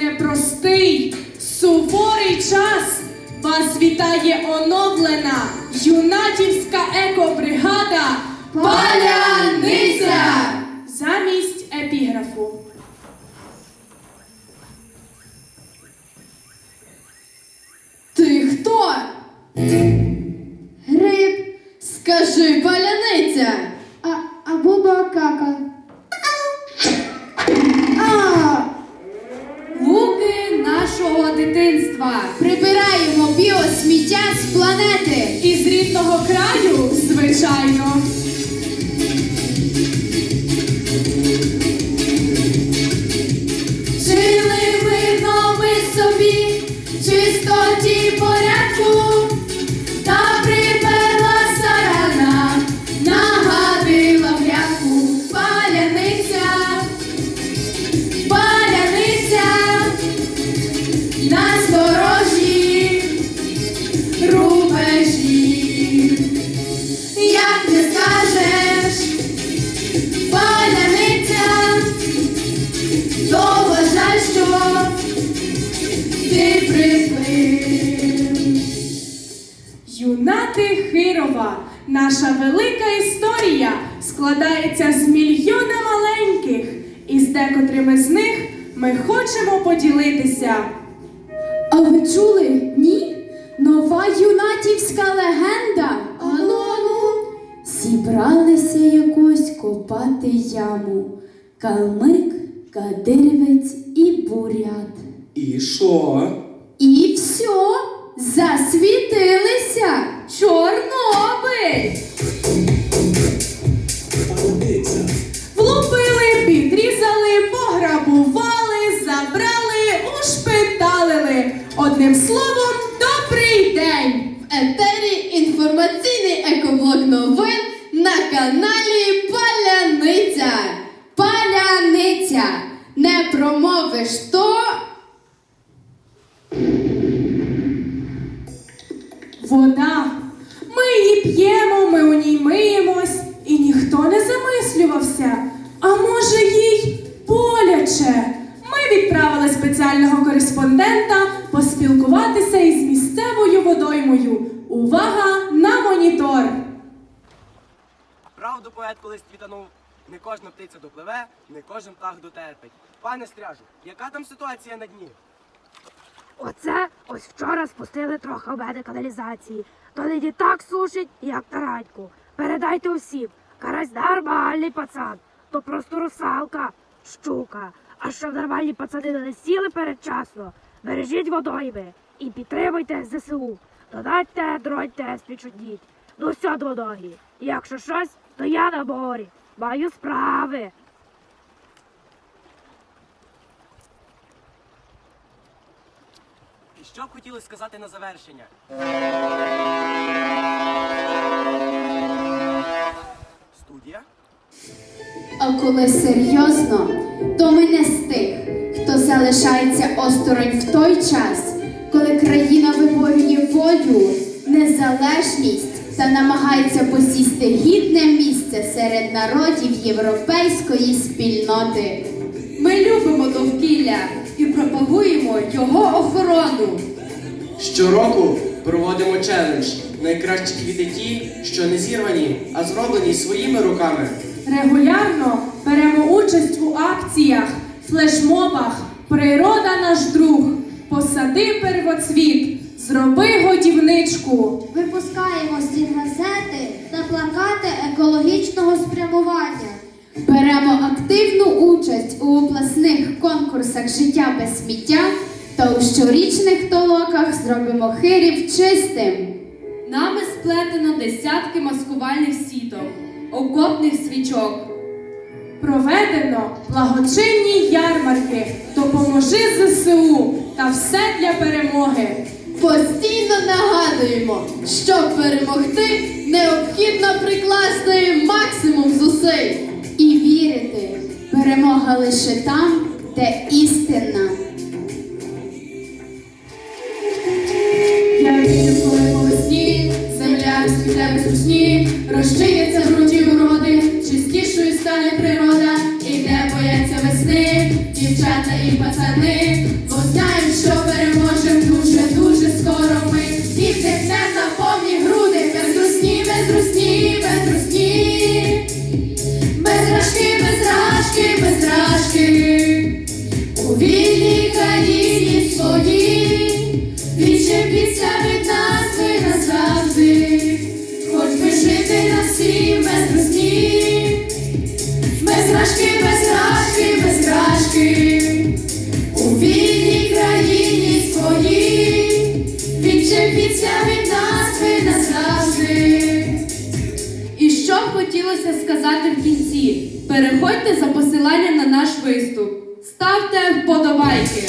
непростий, суворий час вас вітає оновлена юнатівська екобригада Паляниця! замість епіграфу. Ти хто? Гриб, скажи дитинства. Прибираємо біосміття з планети. Із рідного краю, звичайно. Жили ми, ми собі, чистоті Юнати Хирова, наша велика історія складається з мільйона маленьких, і з декотрими з них ми хочемо поділитися. А ви чули? Ні? Нова юнатівська легенда. Ану, ану. Зібралися якось копати яму. Калмик, кадирівець і бурят. І що? І Одним словом, добрий день! В етері інформаційний екоблок новин на каналі Паляниця. Паляниця. Не промовиш то. Вода. Ми її п'ємо, ми у ній миємось, і ніхто не замислювався. А може їй боляче? Ми відправили спеціального кореспондента поспілкуватися із місцевою водоймою. Увага на монітор! Правду поет колись твітанув, не кожна птиця допливе, не кожен птах дотерпить. Пане стряжу, яка там ситуація на дні? Оце ось вчора спустили трохи обеди каналізації. То леді так сушить, як тараньку. Передайте усім. Карась нормальний пацан. То просто русалка, щука. А щоб нормальні пацани не сіли передчасно, бережіть водойми і підтримуйте ЗСУ. Донатьте, дроньте, спічудніть. Ну все, двоногі. Якщо щось, то я на морі. Маю справи. І що б хотіли сказати на завершення? Студія? А коли серйозно, то ми не з тих, залишається осторонь в той час, коли країна виборює волю, незалежність та намагається посісти гідне місце серед народів європейської спільноти. Ми любимо довкілля і пропагуємо його охорону. Щороку проводимо челендж. Найкращі квіти ті, що не зірвані, а зроблені своїми руками. Регулярно беремо участь у акціях, флешмобах. Природа наш друг. Посади первоцвіт, зроби годівничку. випускаємо стінгазети та плакати екологічного спрямування. Беремо активну участь у обласних конкурсах життя без сміття та у щорічних толоках зробимо Хирів чистим. Нами сплетено десятки маскувальних сіток, окопних свічок. Проведено благочинні ярмарки. Допоможи ЗСУ та все для перемоги. Постійно нагадуємо, щоб перемогти, необхідно прикласти максимум зусиль і вірити. Перемога лише там, де істина. Я вірю, коли По весні земля розквіте безручні, розчиняться в дівчата і пацани, бо знаєм, що переможем дуже, дуже скоро ми. І все на повні груди, без русні, без б хотілося сказати в кінці? Переходьте за посиланням на наш виступ. Ставте вподобайки.